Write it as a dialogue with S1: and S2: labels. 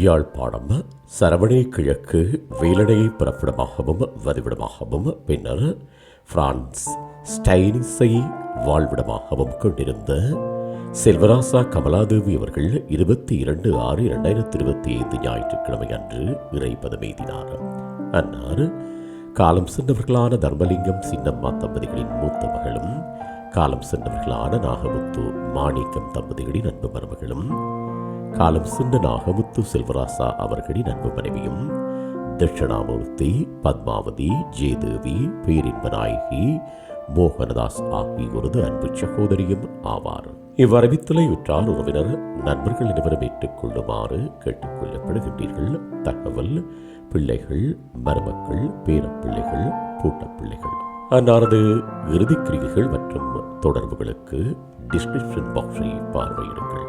S1: யாழ்ப்பாணம் சரவணை கிழக்கு வேலனையை பிறப்பிடமாகவும் வதிவிடமாகவும் பின்னர் பிரான்ஸ் ஸ்டைனிஸை வாழ்விடமாகவும் கொண்டிருந்த செல்வராசா கமலாதேவி அவர்கள் இருபத்தி இரண்டு ஆறு இரண்டாயிரத்தி இருபத்தி ஐந்து ஞாயிற்றுக்கிழமை அன்று இறைப்பதம் எய்தினார் அன்னார் காலம் சென்றவர்களான தர்மலிங்கம் சின்னம்மா தம்பதிகளின் மூத்த மகளும் காலம் சென்றவர்களான நாகமுத்து மாணிக்கம் தம்பதிகளின் அன்பு மருமகளும் காலம் சிந்தனாக நாகமுத்து செல்வராசா அவர்களின் அன்பு மனைவியும் தட்சிணாமூர்த்தி பத்மாவதி ஜெயதேவி பேரின்ப நாயகி மோகனதாஸ் ஆகியோரது அன்பு சகோதரியும் ஆவார். இவ்வரவித்தலை விற்றால் உறவினர் நண்பர்கள் அனைவரும் ஏற்றுக்கொள்ளுமாறு கேட்டுக்கொள்ளப்படுகின்றீர்கள். தகவல் பிள்ளைகள் மருமக்கள் பேரப்பிள்ளைகள் பூட்டப்பிள்ளைகள். அன்னாரது இறுதிக்கிரியைகள் மற்றும் தொடர்புகளுக்கு டிஸ்கிரிப்ஷன் பாக்ஸை பார்வையிடுங்கள்.